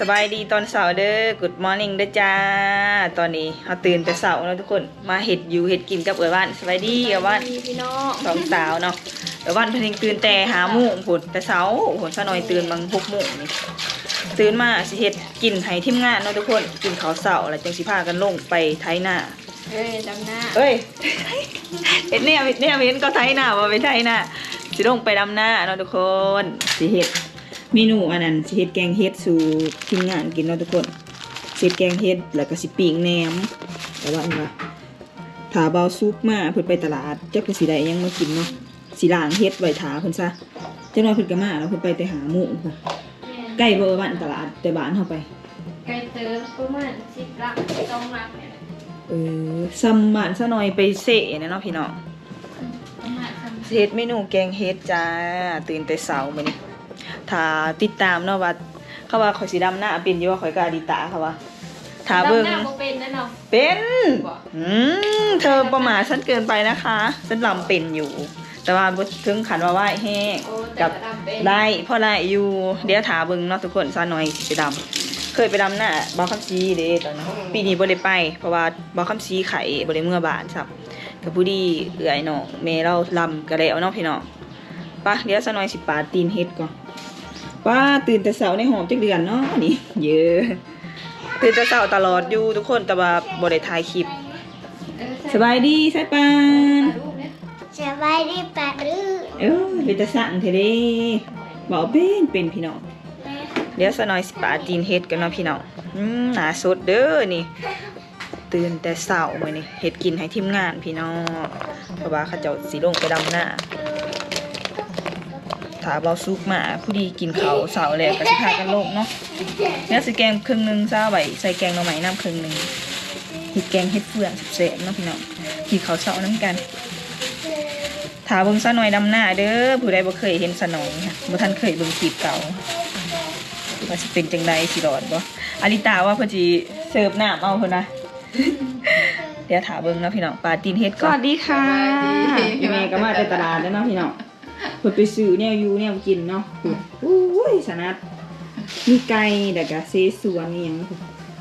สบายดีตอนเสาร์เด้อ Good morning เด้อจ้า ตอนนี้เราตื่นแต่เสาร์แล้วทุกคน มาเห็ดอยู่เห็ดกินกับเอ๋ยบ้านสบายดีเอ๋ยบ้านพี่น้องสองสาวเนาะเอ๋ยบ้านเพนงตื่นแต่หาโมงผุนแต่เสาร์ผุนซะหน่อยตื่นบางหกโมงนี่ตื่นมาสิเห็ดกินให้ทีมงานเนาะทุกคนกินข้าวเสาร์แล้วจังสิพากันลงไปไถนาเอ้ยจำหน้าเอ้ยเห็ดเนี่ยเห็ดเนี่ยเห็นก็ไถนาว่าไปไถนาสิลงไปดำนาเนาะทุกคนสิเห็ด เมนูอันนั้นสิเห็ดแกงเห็ดสู่ทีมงานกินเนาะทุกคนสิเห็ดแกงเห็ดแล้วก็สิปีกแหนมแต่ว่าอันว่าถาเบาซุปมาเพิ่นไปตลาดจักก็สิได้หยังมากินเนาะสิล้างเฮ็ดไว้ถาเพิ่นซะจังน้อยเพิ่นก็มาแล้วเพิ่นไปแต่หาหมูพุ่นใกล้เบอร์บ้านตลาดแต่บ้านเฮาไปไก่เติมประมาณสิบลักสองลักเนี่ยเออซ้ำบ้านซะหน่อยไปเสะเนี่ยเนาะพี่น้องประมาณสามเฮ็ดเมนูแกงเฮ็ดจ้าตื่นแต่เช้ามื้อนี้ ถ้าติดตามเนาะว่าเขาว่าข่อยสิดำหน้าเป็นอยู่ว่าข่อยกล้าดีตาเขาว่าถ้าเบิ่งจำหน้าบ่เป็นแน่นอน เป็นบ่ อืมเธอประมาทฉันเกินไปนะคะฉันลำเป็นอยู่ แต่ว่าบ่ถึงขันว่าไหวแห้งโอ้แต่กับก็ดำเป็นได้พอได้อยู่ เดี๋ยวถาเบิ่งเนาะทุกคนซาหน่อยสิไปดำ เคยไปดำหน้าบ่าวคำซีเด้ตอนนั้นปีนี้บ่ได้ไป เพราะว่าบ่าวคำซีไข่บ่ได้เมื่อบานซับกับผู้ดีเอื้อยน้องแม่เราลำก็แล้วเนาะพี่น้องไปะเดี๋ยวซาหน่อยสิปาดตีนเฮ็ดก่อน ป้าตื่นแต่เช้าในหอมจักเดือนเนาะนี่เยอะ ตื่นแต่เช้าตลอดอยู่ทุกคนแต่ว่าบ่ได้ถ่ายคลิปเออสบายดีใช่ปานรูปเนี่ยสบายดีปะรื้อเออเป็นตาสั่งเทเด้บอกเป็นเป็นพี่น้องเดี๋ยวสนอยสิปาตีนเฮ็ดกันเนาะพี่น้องอืมหนาสดเด้อนี่ ตื่นแต่เช้ามื้อนี้เฮ็ดกินให้ทีมงานพี่น้องเพราะว่าเขาเจ้าสิลงไปดำหน้าถ้าเบาสุกมาผู้ดีกินข้าวเช้าแล้วก็สิพากันลงเนาะแล้วสิแกงครึ่งหนึงซะไว้ใส่แกงหน่อไม้น้ำครึ่งหนึงเฮ็ดแกงเฮ็ดเฟืองแซ่บๆเนาะพี่น้องกินข้าวเช้านํกันถาเบิ่งซะหน่อยดำหน้าเด้อผู้ใดบ่เคยเห็นสะหน่อยค่ะบ่ทันเคยเบิ่งคลิปเก่าว่าสิเป็นจังไดสิรอดบ่อาริตาว่าเพิ่นสิเสิร์ฟน้ำเอาเพิ่นนะเดี๋ยวถาเบิ่งเนาะพี่น้องปลาตีนเฮ็ดก่อนสวัสดีค่ะแม่ก็มาแต่ตลาดแล้วเนาะพี่น้อง เพิ่นไปซื้อแนวอยู่แนวกินเนาะอุ้ยสนัดมีไก่แล้วก็เสสวนนี่หยัง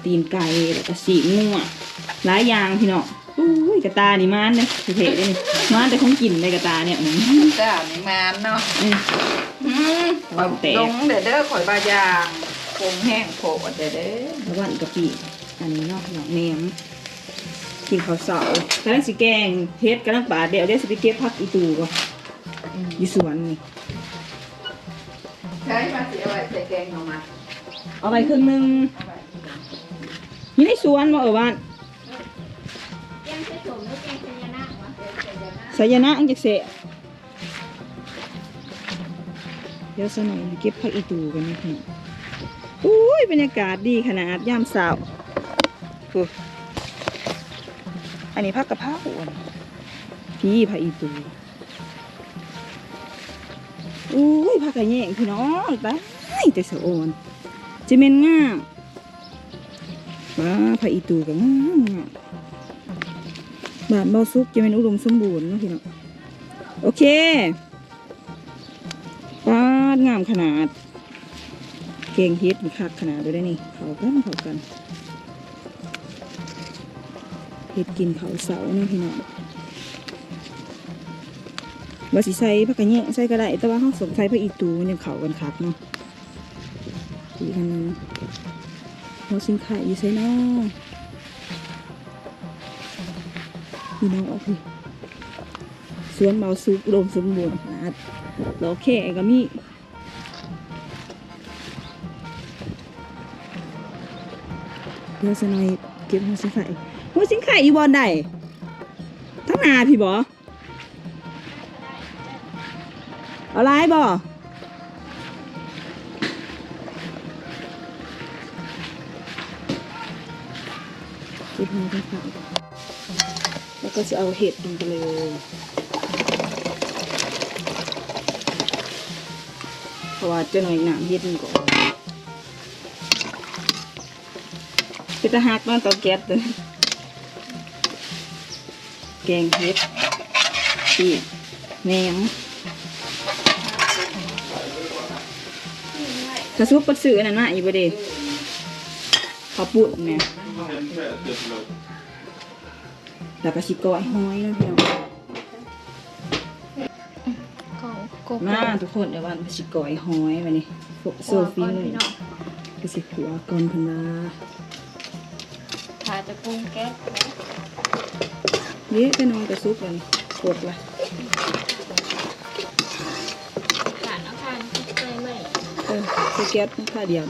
ตีนไก่แล้วก็สีงัวหลายอย่างพี่น้องอุ้ยกระตานี่มันเด้อเท่ๆเด้อนี่มันแต่ของกินในกระตาเนี่ยอืมจ้านี่มานเนาะอืมอืมเอาแตกลงเด้อเด้อข่อยบายางคงแห้งโผล่เด้อเด้อแล้ววันกะปิอันนี้เนาะเนาะแหนมกินข้าวเสาร์กำลังสิแกงเฮ็ดกำลังปาดเดี๋ยวเดี๋ยวสิไปเก็บผักอีตูก่อน อยู่สวนนี่ ใช้มาเสียไว้ใส่แกงเอามาเอาไปครึ่งหนึงอยู่ในสวนบ่เออบ้านแกงเส้นสมแล้วแกงพญานาควะสายนะอังจักเสะเดี๋ยวสักหน่อยเก็บผักอีตูกันนะพี่น้องอุ้ยบรรยากาศดีขนาดยามเช้าฟูอันนี้ผักกะเพราอ่อนพี่ผักอีตู อุ้ยพักกะแยงพี่น้องตายแต่สะโอนจะเม็นงามบ้าพระอีตูก็งามงามบ้านเบาซุกจะเป็นอุดมสมบูรณ์เนาะพี่น้องโอเคป้าดงามขนาด เก่งเฮ็ดมีคักขนาดด้วยได้นี่เขากันเขากันเฮ็ดกินเขาเสาเนาะพี่น้อง ว่าสิใส่ผักกระแยใส่ก็ได้แต่ว่าเขาสงสัยผักอีตูมันยังเข้ากันคักเนาะอีกอันหนึงหัวสิงไข่อยู่ใส่เนาะพี่น้องเอาพี่สวนเบาสุกอุดมสมบูรณ์นาดดอกแค่ก็มีเดี๋ยวสนอยเก็บหัวสิงไข่หัวสิงไข่อยู่บอนใดทั้งนาพี่บอ เอาไรบ่จิบมือไปค่ะแล้วก็จะเอาเห็ดลงไปเลยเพราะว่าจะหน่อยหนามเห็ดมันก่อนเป็นตะหักเนอนตาแก๊สเลยแกงเห็ดปีกแหนม กระซุปปัดซื้ออันนั้นมาอีกบ่เด้ข้าวปุ่นเนี่ยแล้วก็สิก้อยห้อยเนาะพี่น้องของโกมาทุกคนเดี๋ยววันไปสิก้อยห้อยมานี่โซฟีก่อนมือพี่น้องก็สิขัวก่อนเพิ่นว่าถ้าจะปรุงแก๊สนะเดี๋ยวจะนอนกระซุกกันกดละ ผ่านอาคารที่เคยไหม เออสแก๊สค่าเดียว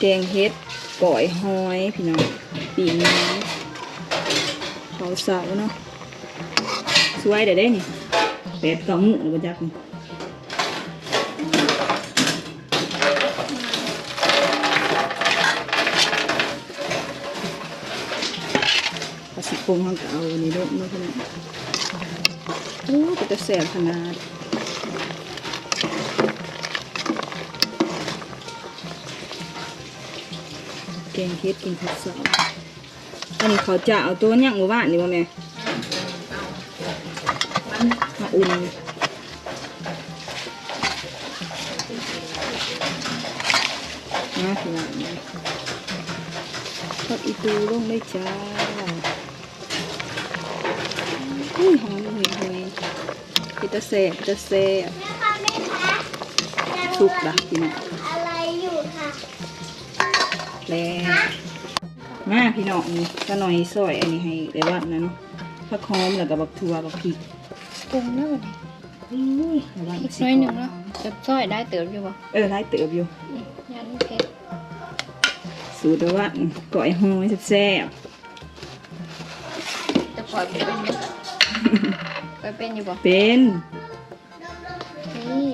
แกงเฮ็ดก้อยหอยพี่น้องปีกน้ำเขาเสาเนาะสวยเด้อเด้นี่เป็ดเกาหมูหรือบ่จักนี่ภาษีปรุงห้องก็เอาอันนี้ลงเนาะพี่น้องโอ้ก็จะแสบขนาด กงเฮ็ดกินข้าวเสาอันนี้เขาจะเอาตัวย่างหมู่บ้านนี่บ่แม่มาอุ่นนะพี่น้องทอดอีตูลงเลยจ้าอุ้ยหอมหุยหุยพิตาเซ่พิตาเซ่แม่คะแม่คะแม่สุกละพี่น้องอะไรอยู่ค่ะ แล้วมาพี่น้องนี่ก็หน่อยซอยอันนี้ให้ได้วัดนะเนาะผักหอมแล้วก็บักถั่วบักพริกปรุงเนื้ออุ้ยระวังอีกสิน้อยหนึ่งเนาะจะซอยได้เติมอยู่บ่เออไล่เติบอยู่ยันเพชรสูตรว่าก่อยหอยแซ่บจะปล่อยเป็นอยู่ไปเป็นอยู่บ่ๆเป็นนี่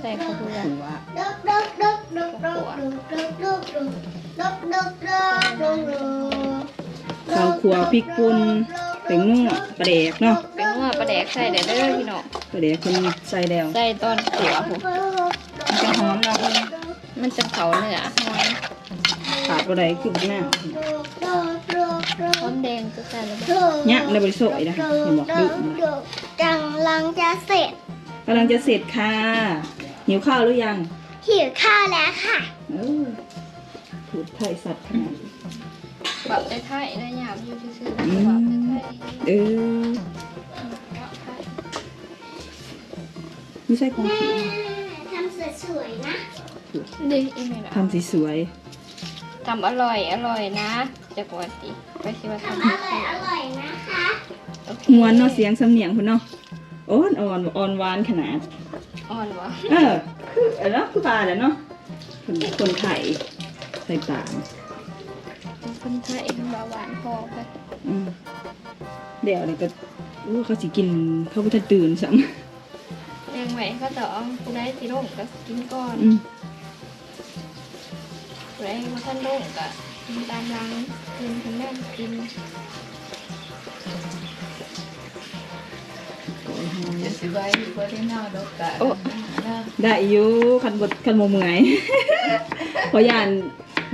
ใช่เขาพูดว่าข้าวขัวพริกป่นแตงนัวปลาแดกเนาะเป็นว่าปลาแดกใส่ได้เด้อพี่น้องปลาแดกคนใส่แดงใส่ตอนขัวผมมันจะหอมเนาะมันจะเผาเนื้อหอมขาดอะไรคือบักหน้หอมแดงก็ใส่แล้วเนี่ยในบริโภคอีนะเห็นบอกดุจังลังจะเสร็จ กำลังจะเสร็จค่ะ หิวข้าวหรือยังหิวข้าวแล้วค่ะเออถูดไทยสัตว์ขนาดนี้แบบไทยๆได้ยามอยู่ซื่อๆแบบไทยเออไม่ใช่ของผีทำสวยๆนะๆดีอีเมลทำสีสวยทำอร่อยอร่อยนะจากวันติไปสิว่าทำทำอร่อยอร่อยนะคะโอเคมวนเนาะเสียงสำเนียงคุณเนาะ อ่อนอ่อนอ่อนหวานขนาด อ่อนวะเออคือเออเนาะคือปลาแหละเนาะคนคนไทยใส่ปลาเป็นคนไทยเบาหวานพอไปอืมเดี๋ยวเลยก็อู้เขาสิกินเขาก็จะตื่นซ้แรงไหวก็ต่อผู้ใดสิร่มก็กินก่อนำอืมผู้ใดมาท่านร่มก็กินตามรังกินคุณแม่กิน จะสิไว้อยู่บ่ได้นอนดอกกะโอ้ได้อยู่คันบดคันโมเมื่อยเพอยาน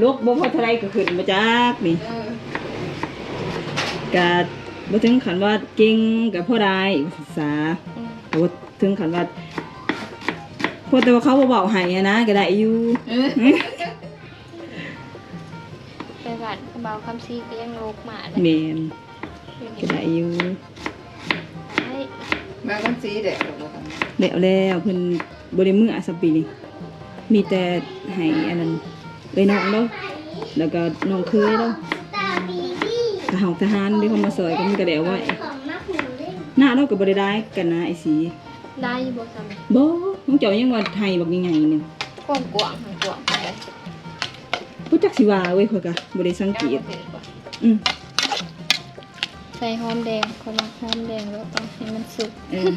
ลูกบ่พอเท่าไรก็ขึ้นมาจากนี่เออกะบ่ถึงขันว่าเก่งกับพ่อได้ศึกษาอืมแต่ว่าถึงขันว่าพอแต่ว่าเขาบ่บอกให้อะนะก็ได้อยู่ไปบ้านเบาคำซีก็ยังโลกหมาเลแมยนอยู่ก็นี่ได้อยู่ให้ มากันสีแดดดอกบ่ทันแล้วแล้วเพิ่นบ่ได้มืออาสปีนี้มีแต่ให้อันนั้นเอ้ยน้องเนาะแล้วก็น้องเคยเนาะตาบีบี้ทหารทหารที่เขามาซอยก็มันก็ได้เอาไว้ของนักหนูเล่นหน้าเราก็บ่ได้ได้กันนะไอ้สีได้อยู่บ่ซ้บ่น้องเจ้ายังว่าไทยบักใหญ่ๆนึงำกว้างกว้างๆทางกว้างไปเลยรู้จักสิว่าเว้ยข่อยก็บ่ได้สังเกตเบ่อืมใส่หอมแดงคนละหอมแดงแล้วต้องให้มันสุกเออ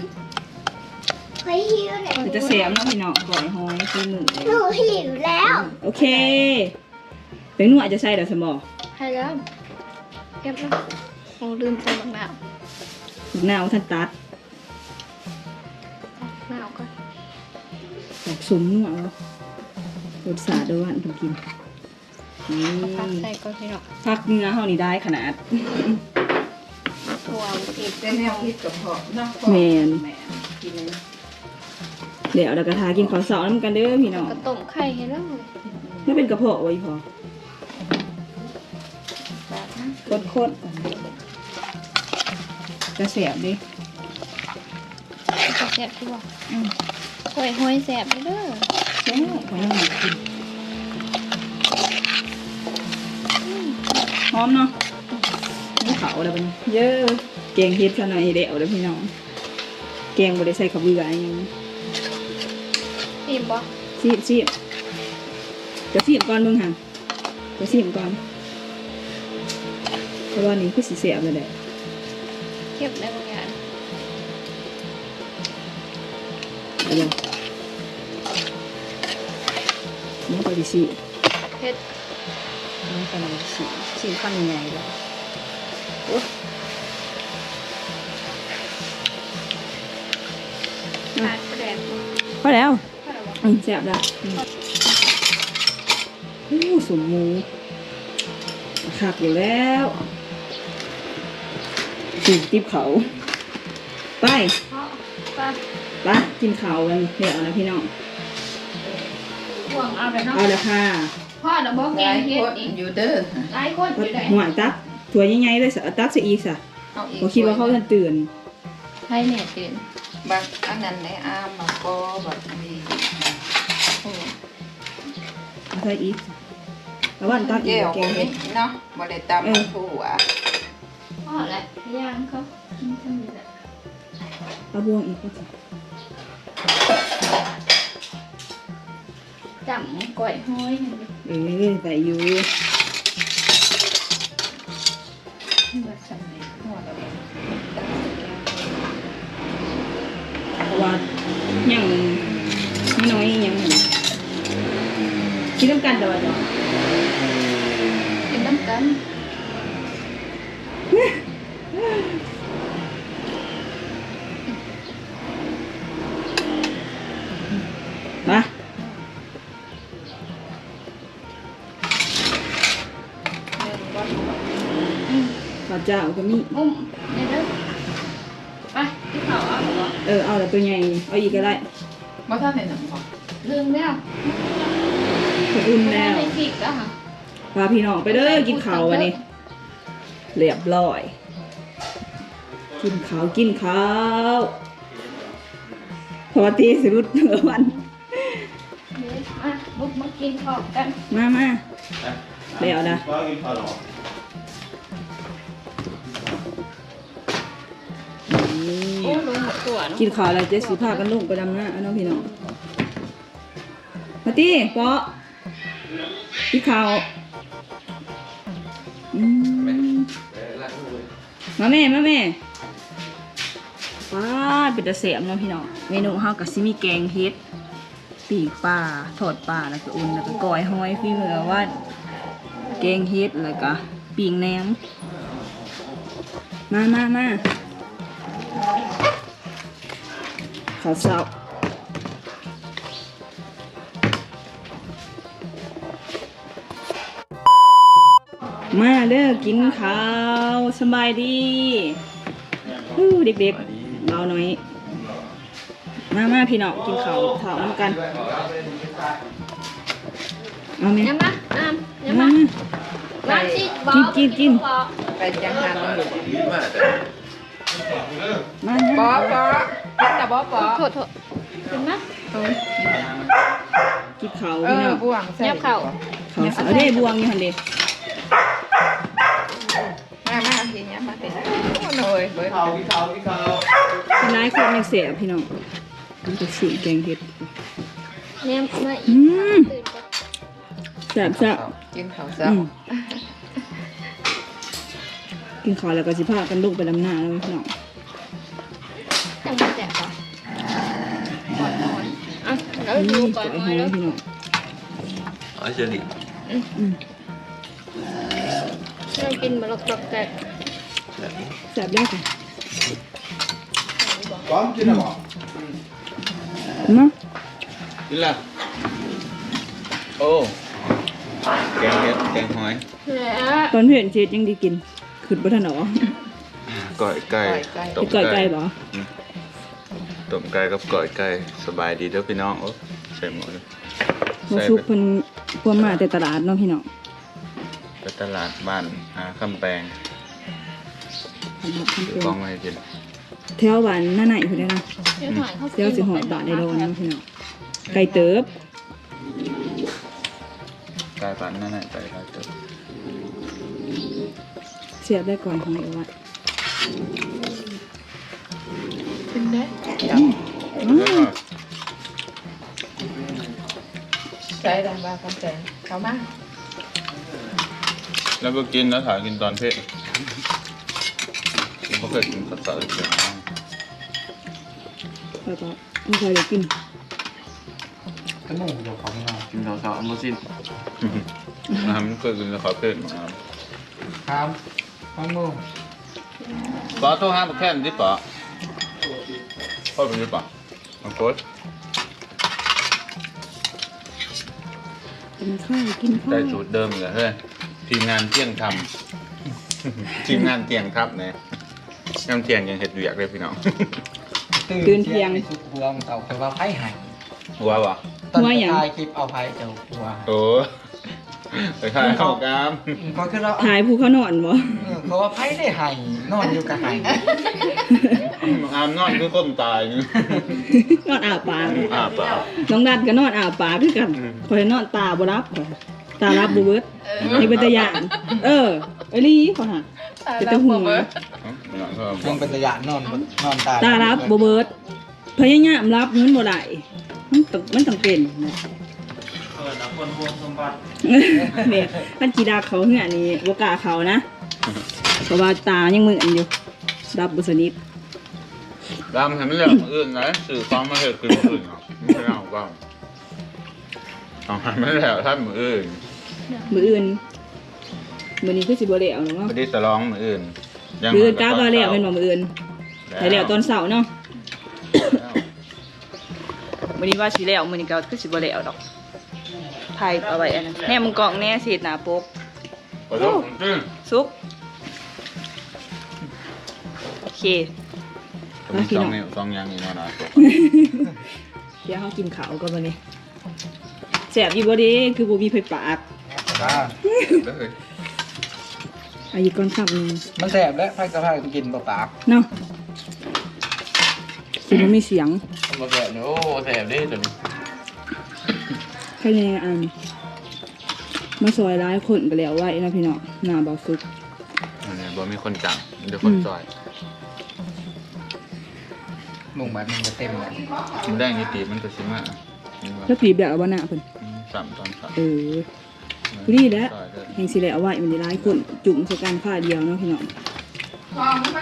เฮ้ยหิวเลยมันจะแสบเนาะพี่น้องก่อยหอยคือมือเลยหนูหิวแล้วโอเคเป็นหนูอาจจะใส่ดอกสมอให้แล้วเก็บแล้วโอ้ลืมใส่มะนาวลูกหน้าว่าท่านตัดมะนาวก่อนดอกสมหัวเอารสชาติเด้วยว่าอันต้องกินนี่เอาผักใส่ก่อนพี่น้องผักเนื้อเฮานี่ได้ขนาด ถั่วติดแต่แนวคิดกับพ่อเนาะพ่อแม่นแม่นกินเลยเดี๋ยวเราก็ทากินข้าวเสาร์น้ำกันเด้อพี่น้องกระต้มไข่ให้แล้วไม่เป็นกระเพาะไว้พอแบบนั้นโคตรจะเสียบดิแซ่บที่บ่หอยหอยแซ่บเด้อแซ่บของยังไงกินหอมเนาะ นี่เขาแล้วเป็นเยอะแกงเฮ็ดซะหน่อยเดี๋ยวเด้อพี่น้องแกงบ่ได้ใส่ข้าวเบื่อหยังอิ่มบ่ซีบซีบจะซีบก่อนเบิ่งหั่นจะซีบก่อนเพราะว่านี่คือสิเสียบเลยแหละเก็บได้บางอย่างเอาเดี๋ยวนี่ก็สิซีเผ็ดนี่ก็สิซีบซีบข้างใหญ่ๆเลยโอ้ย ขาดแดดบ่พอแล้วพอแล้วบ่อืมแซ่บแล้วอืมโอ้สมหมูขับอยู่แล้วถูกติบเขาไปเพราะปลาไปกินเขาวกันเดี๋ยวนะพี่น้องห่วงเอาไปเนาะเอาละค่ะพ่อน่ะบ่หแกลางยเฮ็คดนอีกอยู่เด้อหลายคนอยู่ได้หัวตัก ถั่วใหญ่ๆเลยสะตักซะอีกสะเอาอีกผมคิดว่าเขาจะตื่นให้แน่ตื่นบางอันนั้นในอามมาก็แบบนี้โอ้เอาใส่อีกแล้ววันตักอีเกี่กยวแกบ่งมีเห็ดเนาะบ่ได้ตำเออถั่วพ่อแหละย่างเขากินทำนี่แหละเอาบวงอีกก็จะจำก้อยห้อยนั่นดิเออใส่อยู่ คิดต้องกันแต่ว่าจะกินน้ำกันมาหนึ่งวันข้าวเจ้าก็มี อุ้มนี่เด้อไปที่เขาเอาบ่เออเอาแต่ตัวใหญ่เอาอีกก็ได้บ่ทันได้หนึ่งบ่ลืมแล้วขอบคุณไม่ได้แล้วในพริกแล้วค่ะพาพี่น้องไปเด้อกินข้าววันนี้เรียบร้อย กินข้าวกินข้าวพอตีสิรุดเหลือวันเดี๋ยวมาบุกมากินข้าวกันมามาแล้วนะก็กินข้าวหรอนี่โอ้ลงหมดตัวเนาะกินข้าวแล้วเจ๊สีพากันลุกไปดำหน้าเอาน้องพี่น้องมาตีปอ กินข้าวอืมมาแม่มาแม่ป้าดเป็นตะเสียมเนาะพี่น้องเมนูเฮากับซิมีแกงเฮ็ดปีกปลาทอดปลาแล้วก็อุ่นแล้วก็ก้อยหอยพี่เมือว่าแกงเฮ็ดแล้วก็ปีงแหนมมามามาข้าวเช้า มาเด้อกินข้าวสบายดีฮู้เด็กๆเราหน่อย มามาพี่น้องกินข้าวเท้าน้ำกันเอาไหมยำมาน้ำยำมามามาน้ำสิบ่กินกินกินบ่ไปจังหันอยู่มาบ่มาบ่กินน่ะบ่บ่โทษโทษขึ้นมากินข้าวเอพี่น้อองบ่วงใส่ยับเข้าข้าวเอาได้บวงอยู่หันเด็มามาทีเนี้ยมาติโอ้หน่อ ยเบิดข้าวกินข้าวกินข้าวเป็นร้ายคนยังเสียพี่น้องมันจะสีแกงเห็ดเนี่ยมาอีอืกมตื่นก่อนแซ่บแซ่บกินข้าวเช้าอืมกินข้าวแล้วก็สิพากันลุกไปดำหน้าแล้วพี่น้องจังหวะแจกก่อนก่อนนอนอะแล้วดูนี่ก่อนก้อยนหออนยแล้วพี่น้องอ๋อเชอรี่อืมเรากินมาลอกตอกแตก แซ่บได้ค่ะพร้อมกินแล้วเหรอมากินละโอ้แกงเห็ดแกงหอยแล้วตอนเพื่อนเช็ดยังไดีกินขึ้นบ่ทันหรอก่อยไก่ไปก่อยไก่บ่ต้มไก่กับก่อยไก่สบายดีเด้อพี่น้องโอ้ใส่หมดเลยบ่ซุกเพิ่นพวมาแต่ตลาดเนาะพี่น้องไปตลาดบ้านหาคำแปลง ตลาดคำซื้เปอของมาให้กินแถวบ้านหน้าไหนพุ่นเด้อนะเดี๋ยวถ่ายเขาเดี๋ยวสิหอดบาทในโดนเนาะพี่น้องไก่เติบกลายพันธุ์นั่นแหละไปกลายเติบเสียบได้ก่อนของไอ้วัดเป็นเด้ใช้ดังบาคำแสงเขามาแล้วก็กินแล้วถ่ายกินตอนเพศผ มก็เคยกินข้าวสารเสียงแล้วก็ไม่เคยได้กินก็นุ่งเดี๋ยวเขาไม่เอากินข้าวสารมาสิ้นนะครับมันเคยกินแล้วขอเพศมาครับครับข้างนุ่งปอโทรหาแค่นที่ปอพ่อเป็นที่ปอมาโค้ชกินข้าวกินข้าวได้สูตรเดิมเลยเฮ้ยทีมงานเที่ยงทำ ทีมงานเที่ยงครับเนี่ย ยำเที่ยงยังเห็ดเวียกเลยพี่น้องในซุกหัวมันเต่าคือว่าไพ่หายหัววะตอนจะถ่ายคลิปเอาไพ่เจ้าหัวหายโอ้ไปขายข้าวกามก็คือเราถ่ายผู้เขานอนบ่เพราะว่าไพ่ได้หายนอนอยู่กับหายอามนอนคือคนตายนี่นอนอาปากอาปาก น้องดัดก็นอนอาปากคือกันอืม คอยนอนตาบ่รับข้อยตารับบ่เบิดนี่เป็นตาย่านเออไอ้ลี่เขาหา เป็นตาหัวนอนก็ยังเป็นระยะนอนนอนตาตารับบ่เบิดพยายามรับมันบ่ได้มันต้องมันต้องเป็นนะเออนะคนรวมสมบัติเนี่ยมันกีดาเขาเหือนี่บ่กล้าเขานะเพราะว่าตายังมืออันอยู่รับบ่สนิทดำให้มันเรื่องอื่นนะสื่อฟังมาเหตุคืออื่นเนาะไม่ใช่เอาบ้างเอาให้มันแล้วท่านมืออื่นมืออื่น มื้อนี้คือสิบ่แล้วเนาะไม่ได้สลองมืออื่นมืออื่นกล้าบ่แล้วเป็นบ่มื้ออื่นได้แล้วตอนเช้าเนาะมื้อนี้ว่าสิแล้วมื้อนี้ก็คือสิบ่แล้วดอกถ่ายเอาไว้อันนั้นแน่มึงกล่องแน่สิหน้าปกขอโทษจริงซุกโอเคผมสองนิ้วสองยางนี่นอนอะเดี๋ยวเขากินข้าวก่อนวันนี้แสบอยู่บ่เดีคือบ่มีไฟปากจ้าเลย อายุก่อนขับหนึงมันแสบแล้วไพ่กระเพรากินเปล่าเนาะสิบ่มีเสียงมาแสบเนี่ยโอ้แสบดิตัวนี้ใครในอัน มาซอยร้ายคนก็แล้วไว้นะพี่น้องหน้าเบาซุกอันนี้บ่มีคนจังมีแต่คนซอยๆนุ่งแบบมันจะเต็มเลยมันแดงยี่ตีมันก็ชิมานี่ว่าแล้วปีแบบเอาบ่หน้าเพิ่นอืมสามตอนสามเออ ดีแล้วซอยเด้อแห่งสิแล้วเอาไว้มันจะร้ายคนจุ่มใส่กันผ้าเดียวเนาะพี่น้องไป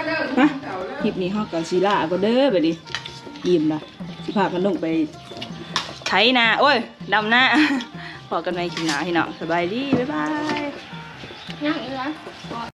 คลิปนี้ฮอกกับซีล่าก็เด้อไปดิอิ่มละสิพากันลงไปไถนาโอ้ยดำหน้า พอกันไหมคลิปหน้าพี่น้องสบายดีบ๊ายบาย ยังอีกแล้ว